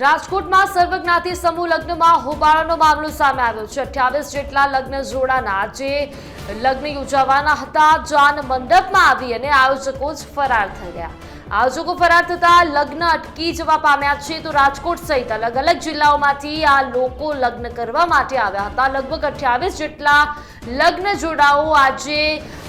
રાજકોટમાં સર્વજ્ઞાતિ સમૂહ લગ્નમાં હોબાળાનો મામલો સામે આવ્યો છે. અઠ્યાવીસ જેટલા લગ્ન જોડાના જે લગ્ન યોજાવાના હતા, જાન મંડપમાં આવી અને આયોજકો જ ફરાર થઈ ગયા. આયોજકો ફરાર થતા લગ્ન અટકી જવા પામ્યા છે તો રાજકોટ સહિત અલગ અલગ જિલ્લાઓમાંથી આ લોકો લગ્ન કરવા માટે આવ્યા હતા. લગભગ અઠ્યાવીસ જેટલા લગ્ન જોડાઓ આજે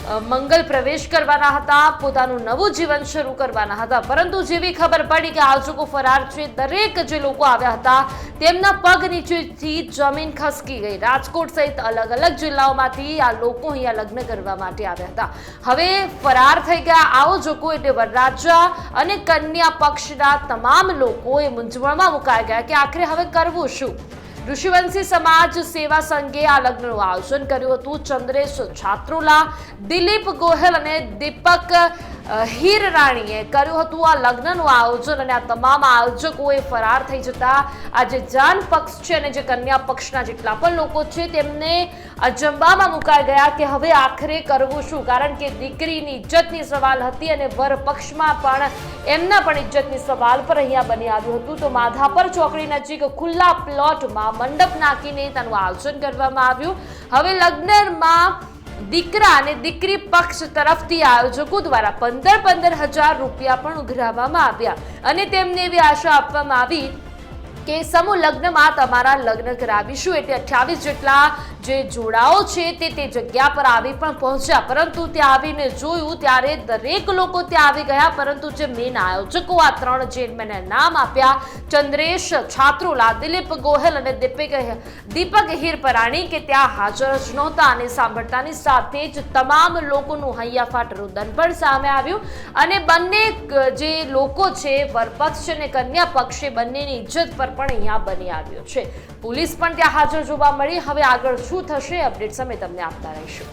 મંગલ પ્રવેશ કરવાના હતા, પોતાનું નવું જીવન શરૂ કરવાના હતા. પરંતુ જેવી ખબર પડી કે આયોજકો ફરાર છે, દરેક જે લોકો આવ્યા હતા, તેમના પગ નીચેથી જમીન ખસકી ગઈ. રાજકોટ સહિત અલગ અલગ જિલ્લાઓમાંથી આ લોકો અહીંયા લગ્ન કરવા માટે આવ્યા હતા. હવે ફરાર થઈ ગયા. આયોજકો એટલે વરરાજા અને કન્યા પક્ષના તમામ લોકો એ મૂંઝવણમાં મુકાઈ ગયા કે આખરે હવે કરવું શું? ઋષિવંશી સમાજ સેવા સંઘે આ લગ્નનું આયોજન કર્યું હતું. ચંદ્રેશ છાત્રોલા, દિલીપ ગોહેલ અને દીપક અ, હીરરાણીએ કર્યું હતું આ લગ્નનું આયોજન અને આ તમામ આયોજકોએ ફરાર થઈ જતા આ જે જાન પક્ષ છે અને જે કન્યા પક્ષના જેટલા પણ લોકો છે તેમને અજંબામાં મુકાઈ ગયા કે હવે આખરે કરવું શું? કારણ કે દીકરીની ઇજ્જતની સવાલ હતી અને વર પક્ષમાં પણ એમના પણ ઇજ્જતની સવાલ પર અહીંયા બની આવ્યું હતું. તો માધાપર ચોકડી નજીક ખુલ્લા પ્લોટમાં મંડપ નાખીને તેનું આયોજન કરવામાં આવ્યું. હવે લગ્નમાં દીકરા અને દીકરી પક્ષ તરફથી આયોજકો દ્વારા પંદર પંદર હજાર રૂપિયા પણ ઉઘરાવવામાં આવ્યા અને તેમને એવી આશા આપવામાં આવી કે સમૂહ લગ્નમાં તમારા લગ્ન કરાવીશું. એટલે અઠ્યાવીસ જેટલા જે જોડાઓ છે તે તે જગ્યા પર આવી પણ પહોંચ્યા. પરંતુ ત્યાં આવીને જોયું, ત્યારે દરેક લોકો ત્યાં આવી ગયા, પરંતુ જે મેન આયોજકો આ ત્રણ જે મેં નામ આપ્યા, ચંદ્રેશ, છાત્રોલા, દિલીપ ગોહેલ અને દીપક દીપક હિરપરાણી કે ત્યાં હાજર જ નહોતા અને સાંભળતાની સાથે જ તમામ લોકોનું હૈયાફાટ રુદન પણ સામે આવ્યું. અને બંને જે લોકો છે, વરપક્ષ અને કન્યા પક્ષે બંનેની ઇજ્જત પર પણ અહીંયા બની આવ્યો છે. પોલીસ પણ ત્યાં હાજર જોવા મળી. હવે આગળ શું થશે અપડેટ સમય તમને આપતા રહીશું.